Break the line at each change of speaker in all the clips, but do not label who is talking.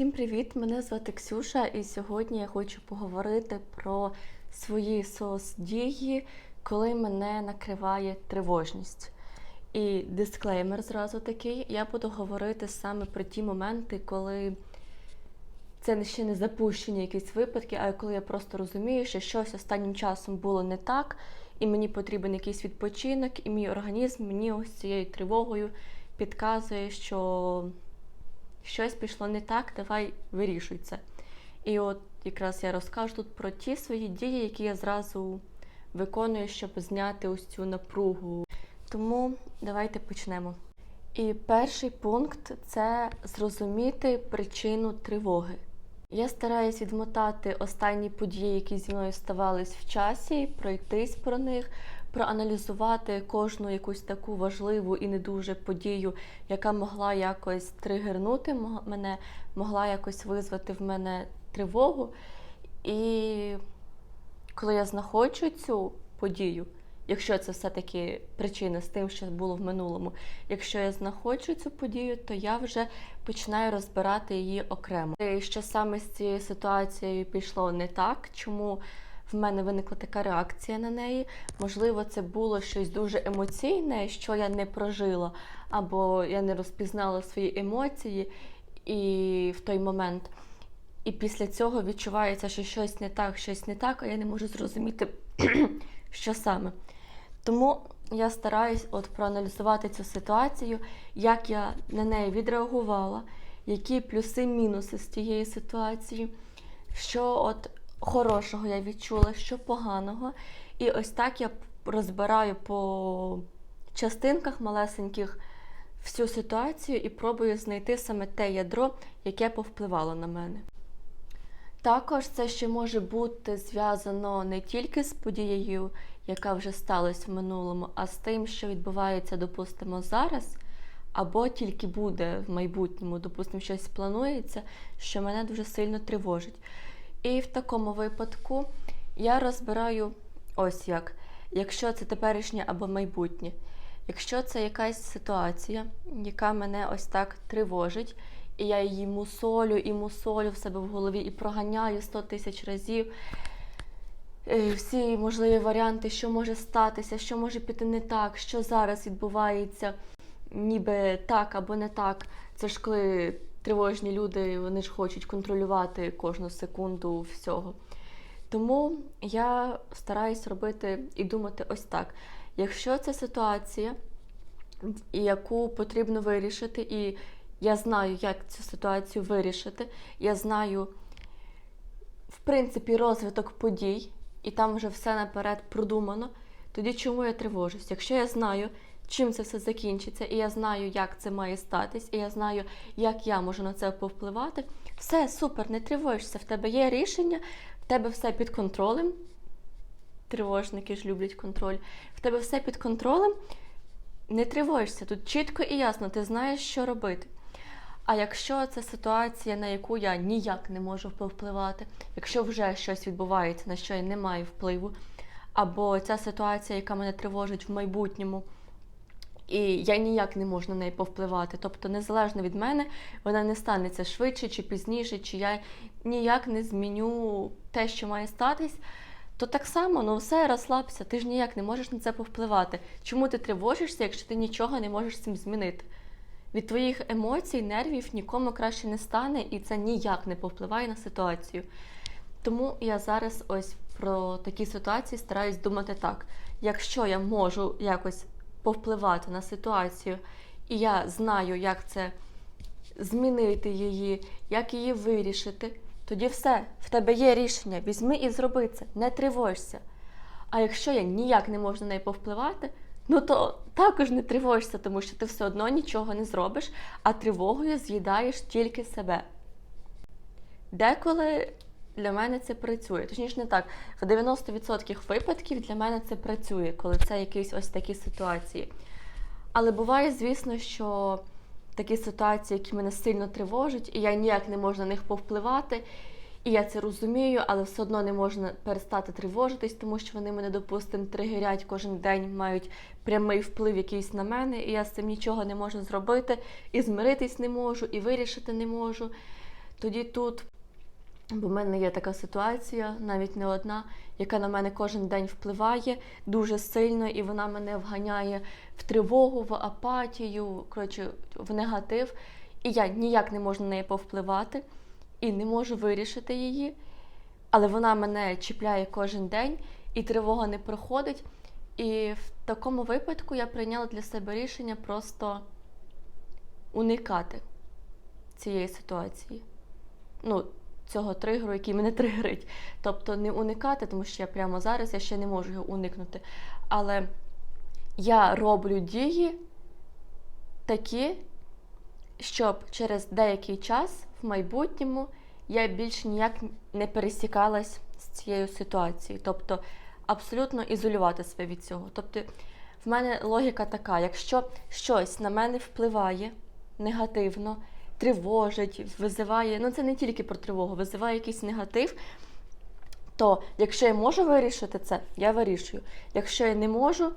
Всім привіт! Мене звати Ксюша, і сьогодні я хочу поговорити про свої соцдії, коли мене накриває тривожність. І дисклеймер зразу такий: я буду говорити саме про ті моменти, коли це ще не запущені якісь випадки, а коли я просто розумію, що щось останнім часом було не так, і мені потрібен якийсь відпочинок, і мій організм мені ось цією тривогою підказує, що щось пішло не так, давай вирішуй це. І от якраз я розкажу тут про ті свої дії, які я зразу виконую, щоб зняти ось цю напругу. Тому давайте почнемо. І перший пункт це зрозуміти причину тривоги. Я стараюсь відмотати останні події, які зі мною ставались в часі, пройтись про них, проаналізувати кожну якусь таку важливу і не дуже подію, яка могла якось тригернути мене, могла якось визвати в мене тривогу. І коли я знаходжу цю подію, якщо це все-таки причина з тим, що було в минулому, якщо я знаходжу цю подію, то я вже починаю розбирати її окремо. І Що саме з цією ситуацією пішло не так, чому в мене виникла така реакція на неї. Можливо, це було щось дуже емоційне, що я не прожила, або я не розпізнала свої емоції і в той момент. І після цього відчувається, що щось не так, щось не так, а я не можу зрозуміти, що саме. Тому я стараюсь от проаналізувати цю ситуацію, як я на неї відреагувала, які плюси-мінуси з цієї ситуації, що от хорошого я відчула, що поганого. І ось так я розбираю по частинках малесеньких всю ситуацію і пробую знайти саме те ядро, яке повпливало на мене. Також це ще може бути зв'язано не тільки з подією, яка вже сталася в минулому, а з тим, що відбувається, допустимо, зараз, або тільки буде в майбутньому, допустимо, щось планується, що мене дуже сильно тривожить. І в такому випадку я розбираю ось як, якщо це теперішнє або майбутнє. Якщо це якась ситуація, яка мене ось так тривожить, і я її мусолю і мусолю в себе в голові і проганяю 100 тисяч разів. е, Всі можливі варіанти, що може статися, що може піти не так, що зараз відбувається, ніби так або не так. Це ж коли тривожні люди вони ж хочуть контролювати кожну секунду всього. Тому я стараюсь робити і думати ось так: якщо це ситуація, яку потрібно вирішити, і я знаю, як цю ситуацію вирішити, я знаю, в принципі, розвиток подій, і там вже все наперед продумано, тоді чому я тривожусь? Якщо я знаю, чим це все закінчиться, і я знаю, як це має статись, і я знаю, як я можу на це повпливати, все супер, не тривожишся, в тебе є рішення, в тебе все під контролем. Тривожники ж люблять контроль. В тебе все під контролем, не тривожишся. Тут чітко і ясно, ти знаєш, що робити. А якщо це ситуація, на яку я ніяк не можу повпливати, якщо вже щось відбувається, на що я не маю впливу, або ця ситуація, яка мене тривожить в майбутньому, і я ніяк не можу на неї повпливати. Тобто, незалежно від мене, вона не станеться швидше чи пізніше, чи я ніяк не зміню те, що має статись, то так само, ну все, розслабся, ти ж ніяк не можеш на це повпливати. Чому ти тривожишся, якщо ти нічого не можеш з цим змінити? Від твоїх емоцій, нервів нікому краще не стане, і це ніяк не повпливає на ситуацію. Тому я зараз ось про такі ситуації стараюсь думати так: якщо я можу якось повпливати на ситуацію, і я знаю, як це змінити її, як її вирішити, тоді все, в тебе є рішення, візьми і зроби це, не тривожся. А якщо я ніяк не можу на неї повпливати, ну то також не тривожся, тому що ти все одно нічого не зробиш, а тривогою з'їдаєш тільки себе. Деколи для мене це працює. Точніше, не так. В 90% випадків для мене це працює, коли це якісь ось такі ситуації. Але буває, звісно, що такі ситуації, які мене сильно тривожать, і я ніяк не можу на них повпливати. І я це розумію, але все одно не можна перестати тривожитись, тому що вони мене, допустимо, тригерять кожен день, мають прямий вплив якийсь на мене, і я з цим нічого не можу зробити, і змиритись не можу, і вирішити не можу. тоді тут, бо в мене є така ситуація, навіть не одна, яка на мене кожен день впливає дуже сильно, і вона мене вганяє в тривогу, в апатію, коротше, в негатив. І я ніяк не можу на неї повпливати і не можу вирішити її. Але вона мене чіпляє кожен день, і тривога не проходить. І в такому випадку я прийняла для себе рішення просто уникати цієї ситуації. Ну, цього тригеру, який мене тригерить. Тобто не уникати, тому що я прямо зараз я ще не можу його уникнути. Але я роблю дії такі, щоб через деякий час в майбутньому я більш ніяк не пересікалась з цією ситуацією. Тобто абсолютно ізолювати себе від цього. Тобто, в мене логіка така: якщо щось на мене впливає негативно, тривожить, визиває, ну це не тільки про тривогу, визиває якийсь негатив. То якщо я можу вирішити це, я вирішую. Якщо я не можу,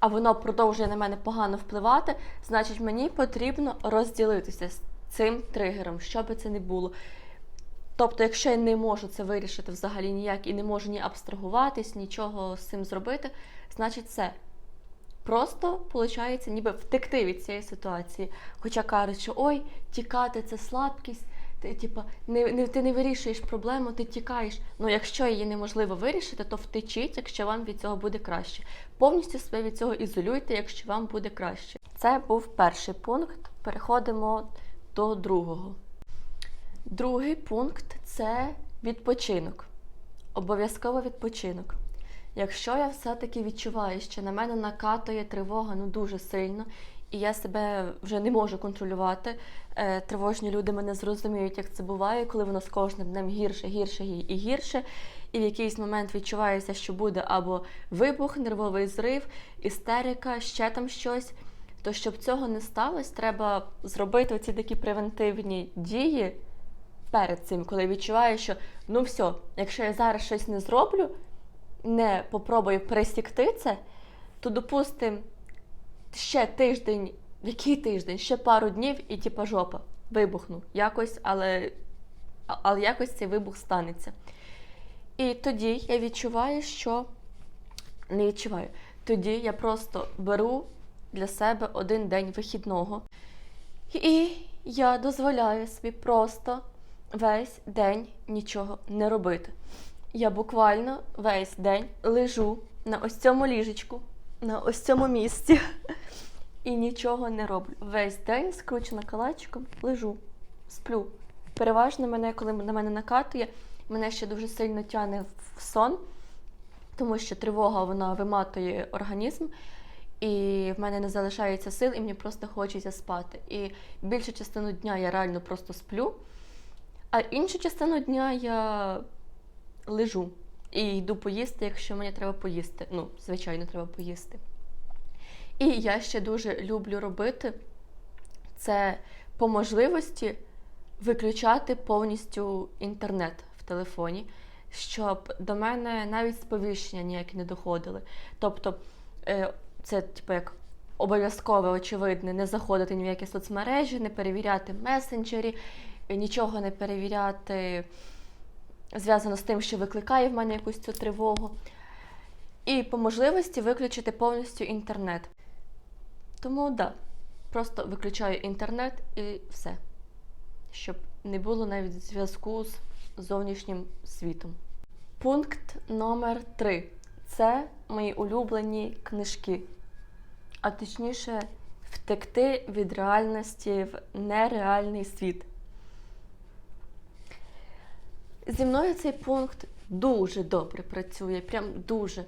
а воно продовжує на мене погано впливати, значить мені потрібно розділитися з цим тригером, що би це не було. Тобто, якщо я не можу це вирішити взагалі ніяк і не можу ні абстрагуватись, нічого з цим зробити, значить все. Просто, виходить, ніби втекти від цієї ситуації. Хоча кажуть, що ой, тікати це слабкість, ти, типа, не, не, ти не вирішуєш проблему, ти тікаєш. Ну, якщо її неможливо вирішити, то втечіть, якщо вам від цього буде краще. Повністю себе від цього ізолюйте, якщо вам буде краще. Це був перший пункт. Переходимо до другого. Другий пункт це відпочинок. Обов'язково відпочинок. Якщо я все-таки відчуваю, що на мене накатує тривога ну дуже сильно, і я себе вже не можу контролювати, е, тривожні люди мене зрозуміють, як це буває, коли воно з кожним днем гірше, гірше і гірше. І в якийсь момент відчувається, що буде або вибух, нервовий зрив, істерика, ще там щось. То щоб цього не сталося, треба зробити оці такі превентивні дії перед цим, коли відчуваю, що ну все, якщо я зараз щось не зроблю, не попробую пересікти це, то допустим, ще тиждень, який тиждень, ще пару днів і типа жопа, вибухну якось, але, але якось цей вибух станеться. І тоді я відчуваю, що не відчуваю. Тоді я просто беру для себе один день вихідного. І я дозволяю собі просто весь день нічого не робити. Я буквально весь день лежу на ось цьому ліжечку, на ось цьому місці і нічого не роблю. Весь день скручена калачиком, лежу, сплю. Переважно мене, коли на мене накатує, мене ще дуже сильно тягне в сон, тому що тривога вона виматує організм. І в мене не залишається сил, і мені просто хочеться спати. І більшу частину дня я реально просто сплю, а іншу частину дня я лежу і йду поїсти, якщо мені треба поїсти. Ну, звичайно, треба поїсти. І я ще дуже люблю робити це по можливості виключати повністю інтернет в телефоні, щоб до мене навіть сповіщення ніякі не доходили. Тобто, е, це, типу, як обов'язкове, очевидне, не заходити ні в які соцмережі, не перевіряти месенджері, нічого не перевіряти, зв'язано з тим, що викликає в мене якусь цю тривогу. І по можливості виключити повністю інтернет. Тому так, да, просто виключаю інтернет і все. Щоб не було навіть зв'язку з зовнішнім світом. Пункт номер 3 це мої улюблені книжки. А точніше, втекти від реальності в нереальний світ. Зі мною цей пункт дуже добре працює, прям дуже.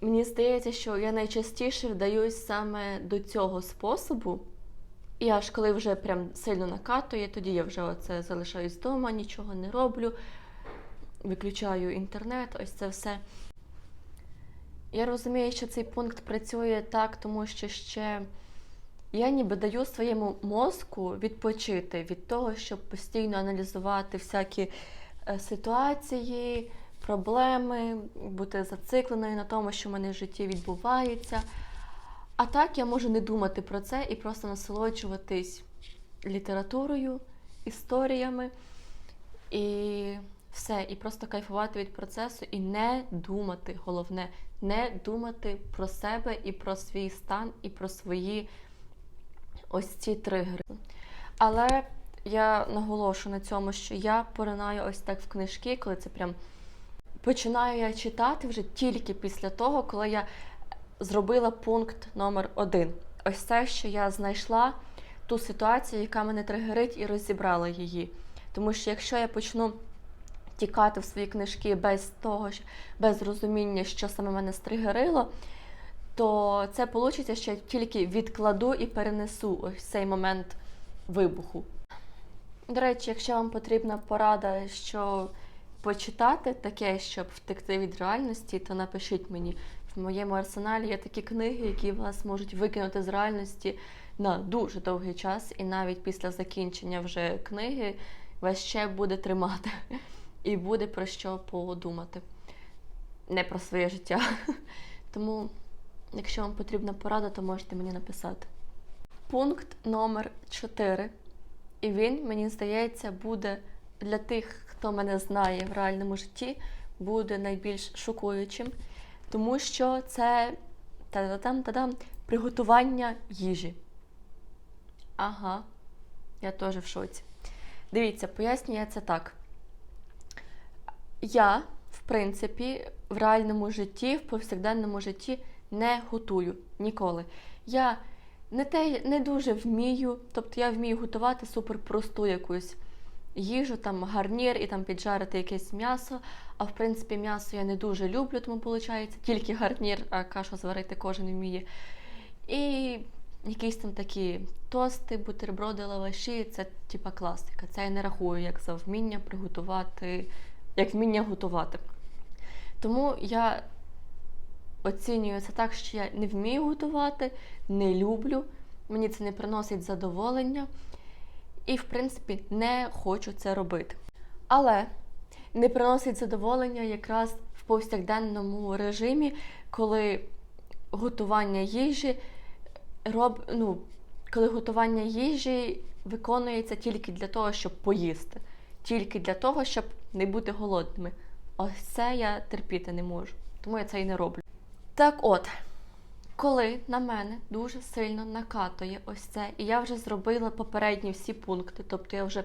Мені здається, що я найчастіше вдаюсь саме до цього способу. І аж коли вже прям сильно накатує, тоді я вже оце залишаюсь вдома, нічого не роблю, виключаю інтернет, ось це все. Я розумію, що цей пункт працює так, тому що ще я ніби даю своєму мозку відпочити від того, щоб постійно аналізувати всякі ситуації, проблеми, бути зацикленою на тому, що в мене в житті відбувається. А так я можу не думати про це і просто насолоджуватись літературою, історіями і все. І просто кайфувати від процесу і не думати, головне, не думати про себе і про свій стан, і про свої ось ці тригери. Але я наголошу на цьому, що я поринаю ось так в книжки, коли це прям починаю я читати вже тільки після того, коли я зробила пункт номер один. Ось це, що я знайшла ту ситуацію, яка мене тригерить, і розібрала її. Тому що якщо я почну тікати в свої книжки без того, без розуміння, що саме мене стригерило, то це вийде, що я тільки відкладу і перенесу ось цей момент вибуху. До речі, якщо вам потрібна порада, що почитати таке, щоб втекти від реальності, то напишіть мені. В моєму арсеналі є такі книги, які вас можуть викинути з реальності на дуже довгий час, і навіть після закінчення вже книги вас ще буде тримати і буде про що подумати. Не про своє життя. Тому, якщо вам потрібна порада, то можете мені написати. Пункт номер 4. І він, мені здається, буде для тих, хто мене знає в реальному житті, буде найбільш шокуючим, тому що це та-дам, та-дам, приготування їжі. Ага, я теж в шоці. Дивіться, пояснюю я це так. Я, в принципі, в реальному житті, в повсякденному житті не готую ніколи. Я не те не дуже вмію, тобто я вмію готувати суперпросту якусь їжу, там гарнір і там піджарити якесь м'ясо. А в принципі, м'ясо я не дуже люблю, тому виходить тільки гарнір, а кашу зварити кожен вміє. І якісь там такі тости, бутерброди, лаваші це типа класика. Це я не рахую як за вміння приготувати, як вміння готувати. Тому я оцінюю це так, що я не вмію готувати, не люблю, мені це не приносить задоволення і, в принципі, не хочу це робити. Але не приносить задоволення якраз в повсякденному режимі, коли готування їжі роб, ну, коли готування їжі виконується тільки для того, щоб поїсти, тільки для того, щоб не бути голодними. Ось це я терпіти не можу, тому я це і не роблю. Так от, коли на мене дуже сильно накатує ось це, і я вже зробила попередні всі пункти, тобто я вже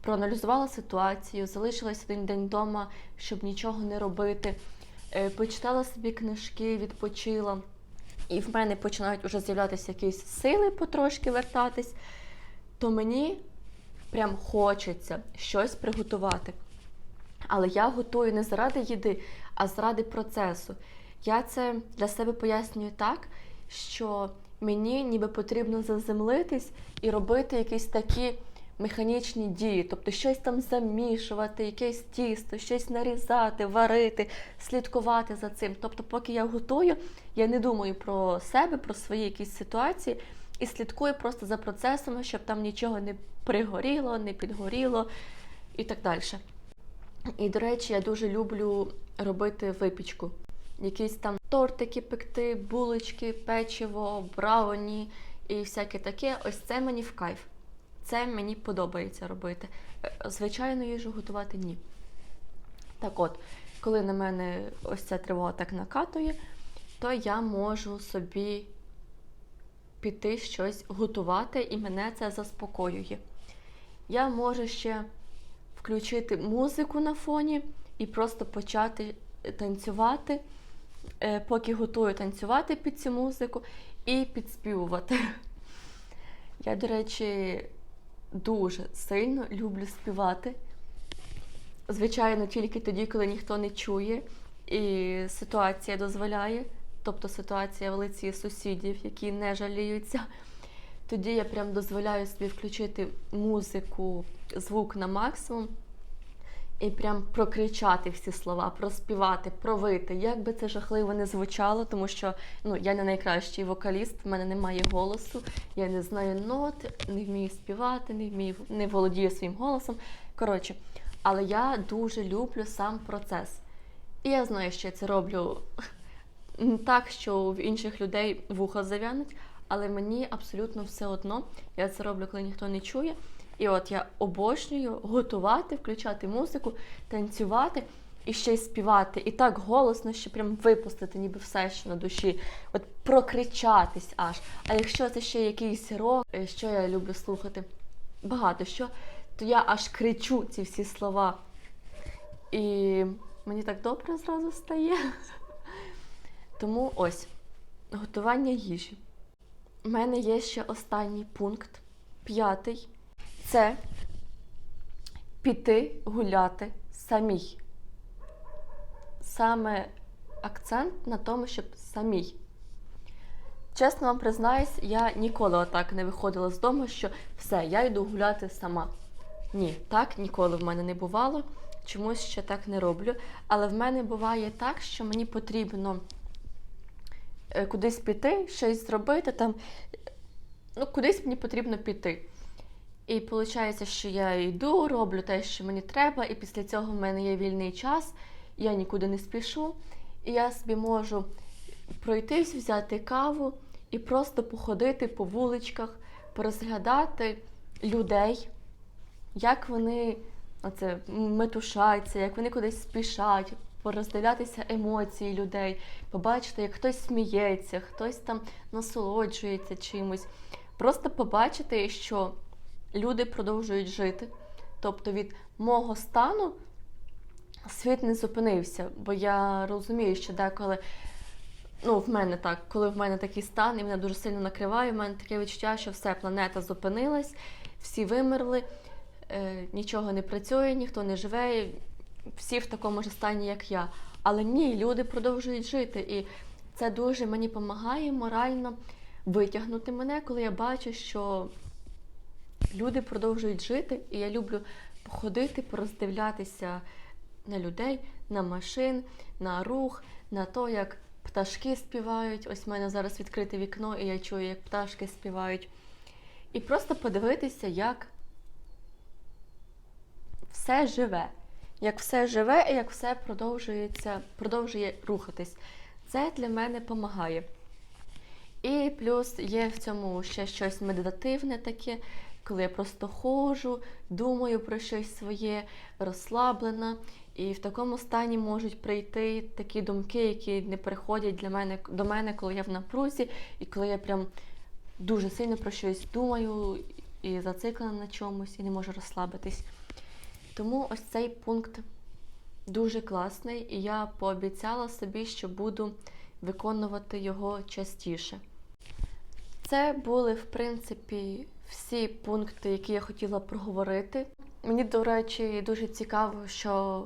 проаналізувала ситуацію, залишилась один день вдома, щоб нічого не робити, е, почитала собі книжки, відпочила, і в мене починають вже з'являтися якісь сили потрошки вертатись, то мені прям хочеться щось приготувати. Але я готую не заради їди, а заради процесу. Я це для себе пояснюю так, що мені ніби потрібно заземлитись і робити якісь такі механічні дії, тобто щось там замішувати, якесь тісто, щось нарізати, варити, слідкувати за цим. Тобто, поки я готую, я не думаю про себе, про свої якісь ситуації і слідкую просто за процесом, щоб там нічого не пригоріло, не підгоріло і так далі. І, до речі, я дуже люблю робити випічку. Якісь там тортики пекти, булочки, печиво, брауні і всяке таке. Ось це мені в кайф. Це мені подобається робити. Е, Звичайну їжу готувати ні. Так от, коли на мене ось ця тривога так накатує, то я можу собі піти щось готувати, і мене це заспокоює. Я можу ще включити музику на фоні і просто почати танцювати, поки готую танцювати під цю музику і підспівувати. Я, до речі, дуже сильно люблю співати. Звичайно, тільки тоді, коли ніхто не чує, і ситуація дозволяє, тобто ситуація в лиці сусідів, які не жаліються. Тоді я прям дозволяю собі включити музику, звук на максимум і прям прокричати всі слова, проспівати, провити. Як би це жахливо не звучало, тому що ну, я не найкращий вокаліст, в мене немає голосу, я не знаю нот, не вмію співати, не вмію, не володію своїм голосом. Коротше, але я дуже люблю сам процес. І я знаю, що я це роблю так, що в інших людей вуха зав'януть, але мені абсолютно все одно. Я це роблю, коли ніхто не чує. І от я обожнюю готувати, включати музику, танцювати і ще й співати. І так голосно, що прям випустити, ніби все, що на душі. От прокричатись аж. А якщо це ще якийсь рок, е, що я люблю слухати? Багато що, то я аж кричу ці всі слова. І мені так добре зразу стає. Тому ось готування їжі. У мене є ще останній пункт, п'ятий. Це піти гуляти самій. Саме акцент на тому, щоб самій. Чесно вам признаюсь, я ніколи отак не виходила з дому, що все, я йду гуляти сама. Ні, так ніколи в мене не бувало. Чомусь ще так не роблю. Але в мене буває так, що мені потрібно е, кудись піти, щось зробити там. Ну, кудись мені потрібно піти. І виходить, що я йду, роблю те, що мені треба, і після цього в мене є вільний час, я нікуди не спішу, і я собі можу пройтись, взяти каву і просто походити по вуличках, порозглядати людей, як вони оце, метушаться, як вони кудись спішать, пороздивлятися емоції людей, побачити, як хтось сміється, хтось там насолоджується чимось. Просто побачити, що люди продовжують жити. Тобто від мого стану світ не зупинився, бо я розумію, що деколи. Ну, в мене так, коли в мене такий стан і мене дуже сильно накриває, в мене таке відчуття, що все, планета зупинилась, всі вимерли, е, нічого не працює, ніхто не живе, всі в такому ж стані, як я. Але ні, люди продовжують жити. І це дуже мені допомагає морально витягнути мене, коли я бачу, що люди продовжують жити, і я люблю походити, пороздивлятися на людей, на машин, на рух, на то, як пташки співають. Ось в мене зараз відкрите вікно, і я чую, як пташки співають. І просто подивитися, як все живе. Як все живе і як все продовжується, продовжує рухатись. Це для мене допомагає. І плюс є в цьому ще щось медитативне таке, коли я просто ходжу, думаю про щось своє, розслаблена. І в такому стані можуть прийти такі думки, які не приходять для мене до мене, коли я в напрузі, і коли я прям дуже сильно про щось думаю і зациклена на чомусь, і не можу розслабитись. Тому ось цей пункт дуже класний, і я пообіцяла собі, що буду виконувати його частіше. Це були, в принципі, всі пункти, які я хотіла проговорити. Мені, до речі, дуже цікаво, що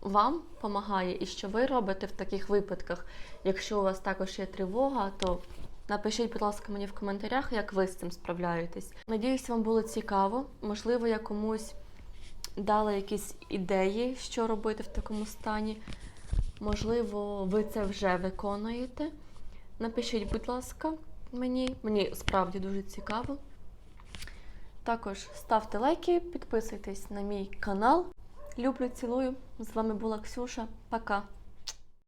вам допомагає і що ви робите в таких випадках. Якщо у вас також є тривога, то напишіть, будь ласка, мені в коментарях, як ви з цим справляєтесь. Надіюсь, вам було цікаво. Можливо, я комусь дала якісь ідеї, що робити в такому стані. Можливо, ви це вже виконуєте. Напишіть, будь ласка, мені. Мені справді дуже цікаво. Також ставте лайки, підписуйтесь на мій канал. Люблю, цілую. З вами була Ксюша. Пока!